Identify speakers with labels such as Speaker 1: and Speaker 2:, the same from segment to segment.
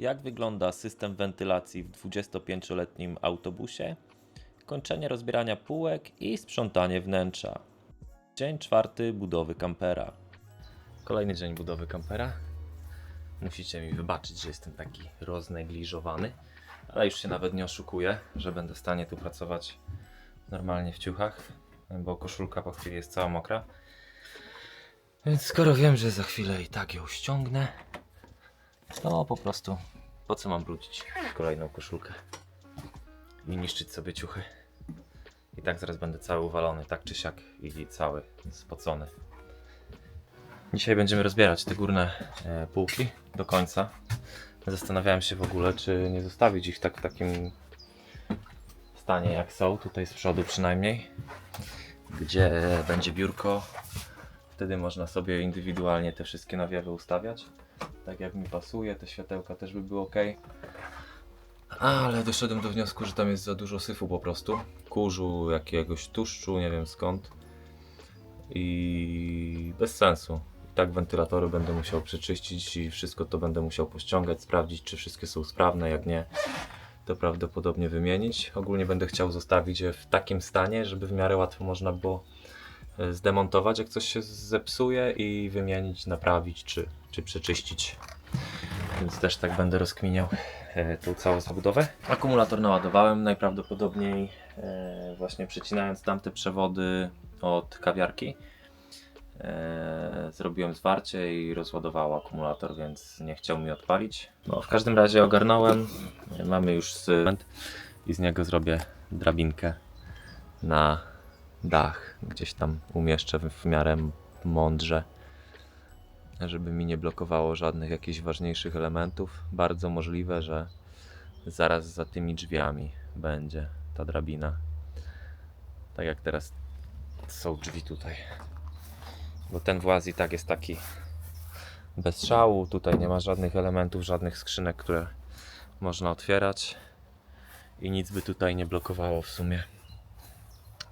Speaker 1: Jak wygląda system wentylacji w 25-letnim autobusie? Kończenie rozbierania półek i sprzątanie wnętrza. Dzień czwarty budowy kampera. Kolejny dzień budowy kampera. Musicie mi wybaczyć, że jestem taki roznegliżowany, ale już się nawet nie oszukuję, że będę w stanie tu pracować normalnie w ciuchach, bo koszulka po chwili jest cała mokra. Więc skoro wiem, że za chwilę i tak ją ściągnę, to po prostu po co mam brudzić kolejną koszulkę i niszczyć sobie ciuchy. I tak zaraz będę cały uwalony, tak czy siak i cały spocony. Dzisiaj będziemy rozbierać te górne e, półki do końca. Zastanawiałem się w ogóle, czy nie zostawić ich tak w takim stanie jak są, tutaj z przodu przynajmniej, gdzie będzie biurko. Wtedy można sobie indywidualnie te wszystkie nawiewy ustawiać. Tak jak mi pasuje, te światełka też by były ok. Ale doszedłem do wniosku, że tam jest za dużo syfu po prostu. Kurzu, jakiegoś tłuszczu, nie wiem skąd. I bez sensu. I tak wentylatory będę musiał przeczyścić i wszystko to będę musiał pościągać, sprawdzić, czy wszystkie są sprawne. Jak nie, to prawdopodobnie wymienić. Ogólnie będę chciał zostawić je w takim stanie, żeby w miarę łatwo można było zdemontować, jak coś się zepsuje i wymienić, naprawić czy, czy przeczyścić. Więc też tak będę rozkminiał e, tą całą zabudowę. Akumulator naładowałem najprawdopodobniej e, właśnie przecinając tamte przewody od kawiarki. E, zrobiłem zwarcie i rozładowało akumulator, więc nie chciał mi odpalić. No, w każdym razie ogarnąłem. Mamy już cement i z niego zrobię drabinkę na dach. Gdzieś tam umieszczę w, miarę mądrze żeby mi nie blokowało żadnych jakichś ważniejszych elementów. Bardzo możliwe, że zaraz za tymi drzwiami będzie ta drabina. Tak jak teraz są drzwi tutaj. Bo ten właz i tak jest taki bez szału. Tutaj nie ma żadnych elementów, żadnych skrzynek, które można otwierać. I nic by tutaj nie blokowało w sumie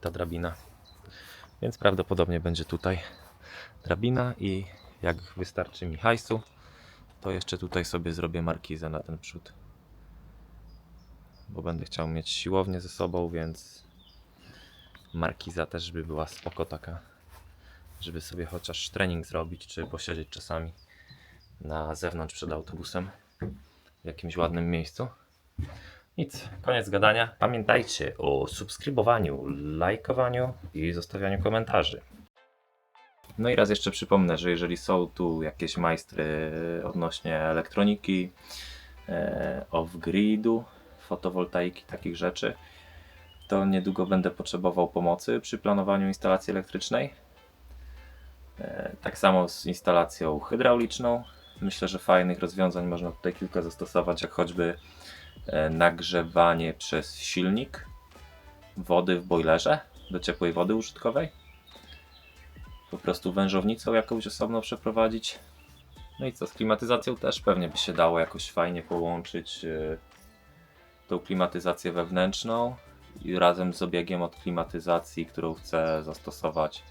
Speaker 1: ta drabina. Więc prawdopodobnie będzie tutaj drabina i jak wystarczy mi hajsu, to jeszcze tutaj sobie zrobię markizę na ten przód. Bo będę chciał mieć siłownię ze sobą, więc markiza też by była spoko taka, żeby sobie chociaż trening zrobić, czy posiedzieć czasami na zewnątrz przed autobusem w jakimś ładnym miejscu. Nic, koniec gadania. Pamiętajcie o subskrybowaniu, lajkowaniu i zostawianiu komentarzy. No i raz jeszcze przypomnę, że jeżeli są tu jakieś majstry odnośnie elektroniki, e, off-gridu, fotowoltaiki, takich rzeczy, to niedługo będę potrzebował pomocy przy planowaniu instalacji elektrycznej. E, tak samo z instalacją hydrauliczną. Myślę, że fajnych rozwiązań można tutaj kilka zastosować, jak choćby nagrzewanie przez silnik wody w boilerze do ciepłej wody użytkowej po prostu wężownicą jakąś osobną przeprowadzić. No i co, z klimatyzacją też pewnie by się dało jakoś fajnie połączyć yy, tą klimatyzację wewnętrzną i razem z obiegiem od klimatyzacji, którą chcę zastosować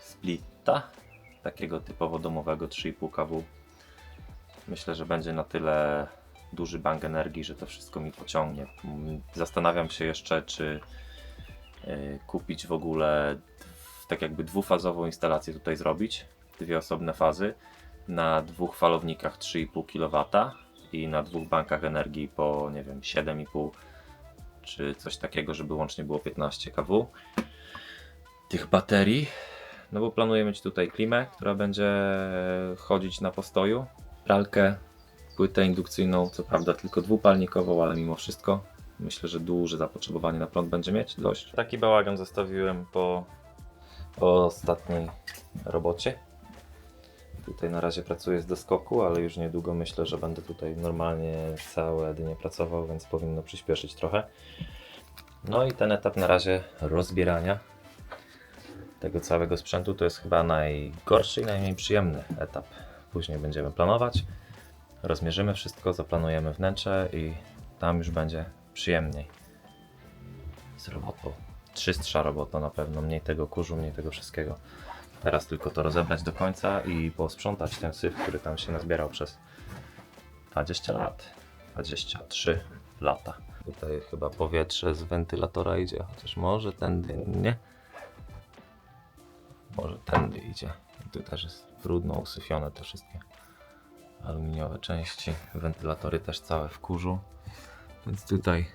Speaker 1: splitta, takiego typowo domowego 3,5 kW. Myślę, że będzie na tyle duży bank energii, że to wszystko mi pociągnie. Zastanawiam się jeszcze, czy yy, kupić w ogóle tak jakby dwufazową instalację tutaj zrobić, dwie osobne fazy na dwóch falownikach 3,5 kW i na dwóch bankach energii po nie wiem 7,5 czy coś takiego, żeby łącznie było 15 kW tych baterii. No bo planuję mieć tutaj klimę, która będzie chodzić na postoju, pralkę, płytę indukcyjną, co prawda tylko dwupalnikową, ale mimo wszystko myślę, że duże zapotrzebowanie na prąd będzie mieć dość. Taki bałagan zostawiłem po po ostatniej robocie. Tutaj na razie pracuję z doskoku, ale już niedługo myślę, że będę tutaj normalnie całe dnie pracował, więc powinno przyspieszyć trochę. No i ten etap na razie rozbierania tego całego sprzętu to jest chyba najgorszy i najmniej przyjemny etap. Później będziemy planować, rozmierzymy wszystko, zaplanujemy wnętrze i tam już będzie przyjemniej z robotą czystsza robota na pewno, mniej tego kurzu, mniej tego wszystkiego. Teraz tylko to rozebrać do końca i posprzątać ten syf, który tam się nazbierał przez 20 lat. 23 lata. Tutaj chyba powietrze z wentylatora idzie, chociaż może tędy nie. Może tędy idzie. Tu też jest brudno usyfione te wszystkie aluminiowe części. Wentylatory też całe w kurzu. Więc tutaj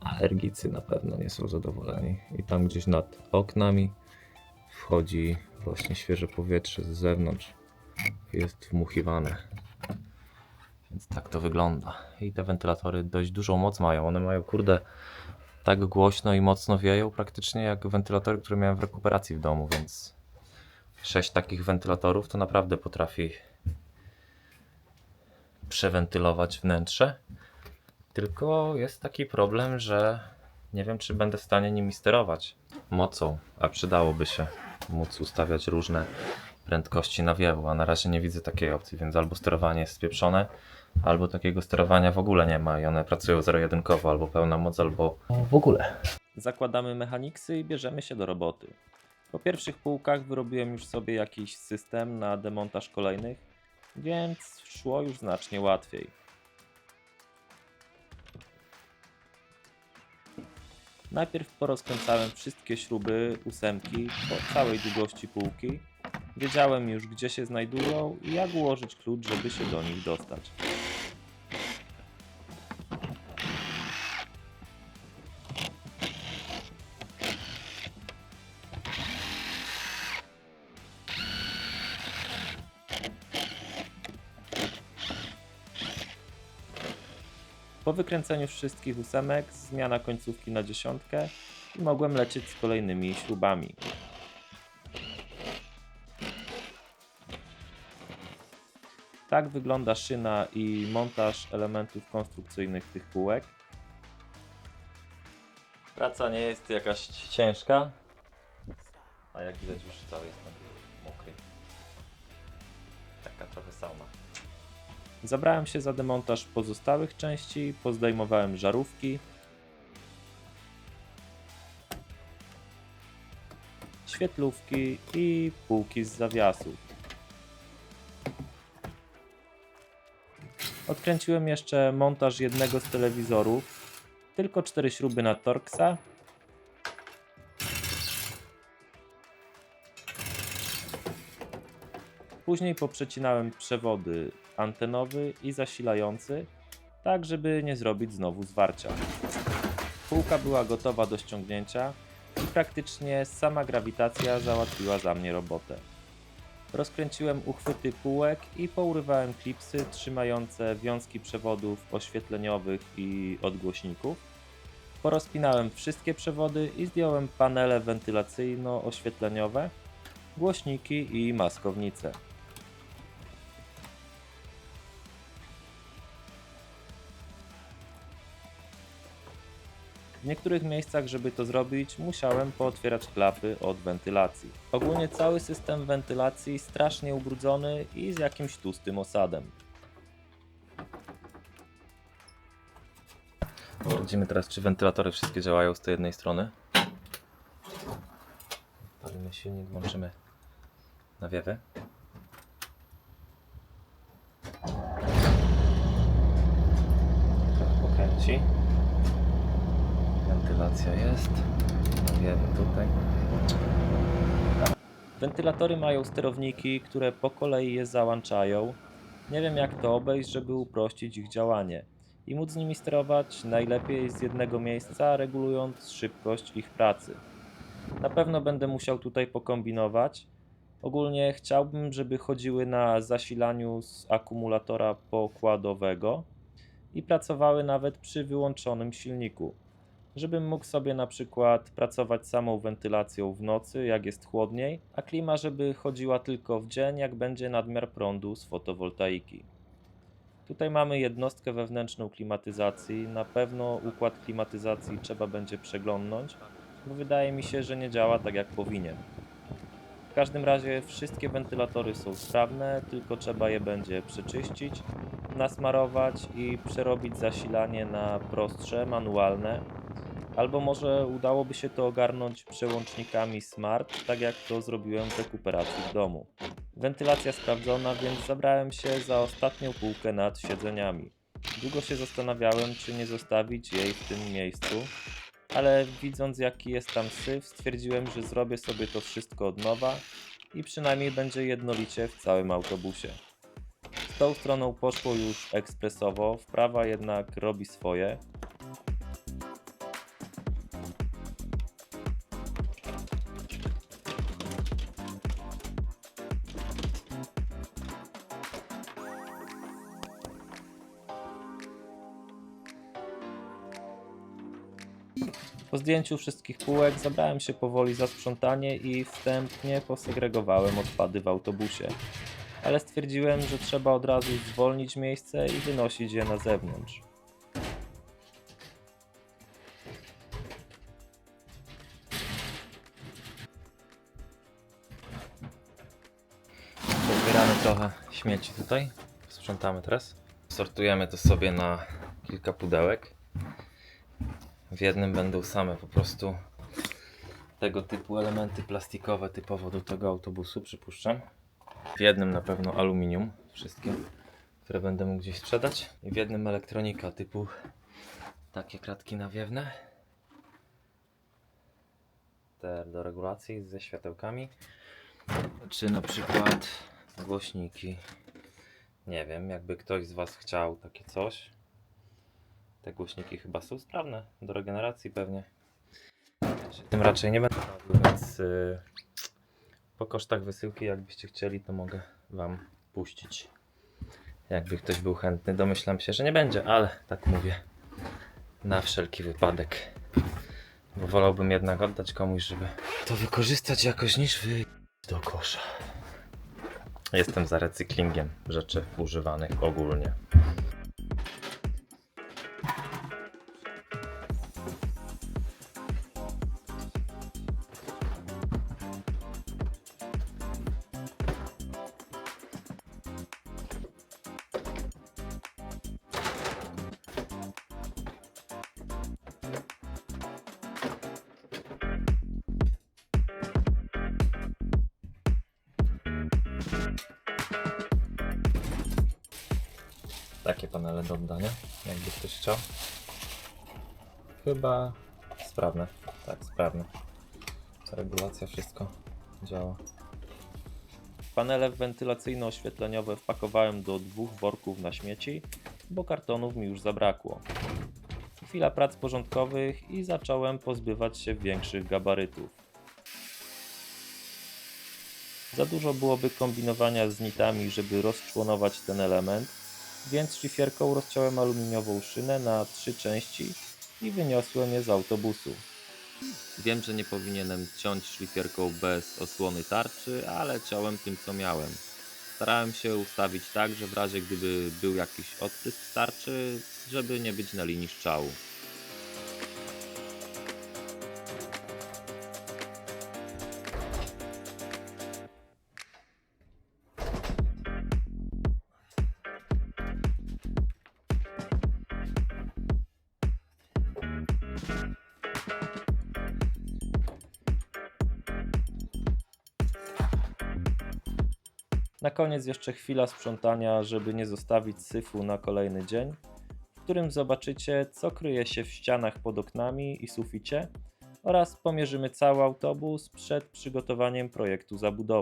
Speaker 1: alergicy na pewno nie są zadowoleni. I tam gdzieś nad oknami wchodzi właśnie świeże powietrze z zewnątrz. Jest wmuchiwane. Więc tak to wygląda. I te wentylatory dość dużą moc mają. One mają, kurde, tak głośno i mocno wieją praktycznie jak wentylatory, które miałem w rekuperacji w domu, więc sześć takich wentylatorów to naprawdę potrafi przewentylować wnętrze. Tylko jest taki problem, że nie wiem, czy będę w stanie nimi sterować mocą, a przydałoby się móc ustawiać różne prędkości nawiewu, a na razie nie widzę takiej opcji, więc albo sterowanie jest spieprzone, albo takiego sterowania w ogóle nie ma i one pracują zero-jedynkowo, albo pełna moc, albo w ogóle. Zakładamy mechaniksy i bierzemy się do roboty. Po pierwszych półkach wyrobiłem już sobie jakiś system na demontaż kolejnych, więc szło już znacznie łatwiej. Najpierw porozkręcałem wszystkie śruby ósemki po całej długości półki. Wiedziałem już gdzie się znajdują i jak ułożyć klucz, żeby się do nich dostać. Po wykręceniu wszystkich ósemek, zmiana końcówki na dziesiątkę i mogłem lecieć z kolejnymi śrubami. Tak wygląda szyna i montaż elementów konstrukcyjnych tych półek. Praca nie jest jakaś ciężka, a jak widać już cały jestem mokry. Taka trochę sauna. Zabrałem się za demontaż pozostałych części, pozdejmowałem żarówki. Świetlówki i półki z zawiasów. Odkręciłem jeszcze montaż jednego z telewizorów. Tylko cztery śruby na Torxa. Później poprzecinałem przewody antenowy i zasilający, tak żeby nie zrobić znowu zwarcia. Półka była gotowa do ściągnięcia i praktycznie sama grawitacja załatwiła za mnie robotę. Rozkręciłem uchwyty półek i pourywałem klipsy trzymające wiązki przewodów oświetleniowych i odgłośników. Porozpinałem wszystkie przewody i zdjąłem panele wentylacyjno-oświetleniowe, głośniki i maskownice. W niektórych miejscach, żeby to zrobić, musiałem pootwierać klapy od wentylacji. Ogólnie cały system wentylacji strasznie ubrudzony i z jakimś tłustym osadem. Widzimy teraz, czy wentylatory wszystkie działają z tej jednej strony. Palimy silnik, włączymy nawiewy. Trochę pokręci. Wentylacja jest. Nawiewy tutaj. Wentylatory mają sterowniki, które po kolei je załączają. Nie wiem jak to obejść, żeby uprościć ich działanie i móc nimi sterować najlepiej z jednego miejsca, regulując szybkość ich pracy. Na pewno będę musiał tutaj pokombinować. Ogólnie chciałbym, żeby chodziły na zasilaniu z akumulatora pokładowego i pracowały nawet przy wyłączonym silniku. Żebym mógł sobie na przykład pracować samą wentylacją w nocy, jak jest chłodniej, a klima, żeby chodziła tylko w dzień, jak będzie nadmiar prądu z fotowoltaiki. Tutaj mamy jednostkę wewnętrzną klimatyzacji. Na pewno układ klimatyzacji trzeba będzie przeglądnąć, bo wydaje mi się, że nie działa tak jak powinien. W każdym razie wszystkie wentylatory są sprawne, tylko trzeba je będzie przeczyścić, nasmarować i przerobić zasilanie na prostsze, manualne. Albo może udałoby się to ogarnąć przełącznikami smart, tak jak to zrobiłem w rekuperacji w domu. Wentylacja sprawdzona, więc zabrałem się za ostatnią półkę nad siedzeniami. Długo się zastanawiałem, czy nie zostawić jej w tym miejscu, ale widząc jaki jest tam syf, stwierdziłem, że zrobię sobie to wszystko od nowa i przynajmniej będzie jednolicie w całym autobusie. Z tą stroną poszło już ekspresowo, wprawa jednak robi swoje. Po zdjęciu wszystkich półek zabrałem się powoli za sprzątanie i wstępnie posegregowałem odpady w autobusie. Ale stwierdziłem, że trzeba od razu zwolnić miejsce i wynosić je na zewnątrz. Pozbieramy trochę śmieci tutaj. Sprzątamy teraz. Sortujemy to sobie na kilka pudełek. W jednym będą same po prostu tego typu elementy plastikowe, typowo do tego autobusu, przypuszczam. W jednym na pewno aluminium, wszystkie, które będę mógł gdzieś sprzedać. I w jednym elektronika typu takie kratki nawiewne. Te do regulacji ze światełkami. Czy na przykład głośniki. Nie wiem, jakby ktoś z Was chciał takie coś. Te głośniki chyba są sprawne, do regeneracji pewnie. Tym raczej nie będę robił, więc yy, po kosztach wysyłki, jakbyście chcieli, to mogę Wam puścić. Jakby ktoś był chętny, domyślam się, że nie będzie, ale tak mówię. Na wszelki wypadek. Bo wolałbym jednak oddać komuś, żeby to wykorzystać jakoś niż wy do kosza. Jestem za recyklingiem rzeczy używanych ogólnie. Takie panele do oddania, jakby ktoś chciał. Chyba sprawne. Tak, sprawne. Regulacja, wszystko działa. Panele wentylacyjno-oświetleniowe wpakowałem do dwóch worków na śmieci, bo kartonów mi już zabrakło. Chwila prac porządkowych i zacząłem pozbywać się większych gabarytów. Za dużo byłoby kombinowania z nitami, żeby rozczłonować ten element, więc szlifierką rozciąłem aluminiową szynę na trzy części i wyniosłem je z autobusu. Wiem, że nie powinienem ciąć szlifierką bez osłony tarczy, ale ciąłem tym co miałem. Starałem się ustawić tak, że w razie gdyby był jakiś odprysk tarczy, żeby nie być na linii strzału. Na koniec jeszcze chwila sprzątania, żeby nie zostawić syfu na kolejny dzień, w którym zobaczycie, co kryje się w ścianach pod oknami i suficie oraz pomierzymy cały autobus przed przygotowaniem projektu zabudowy.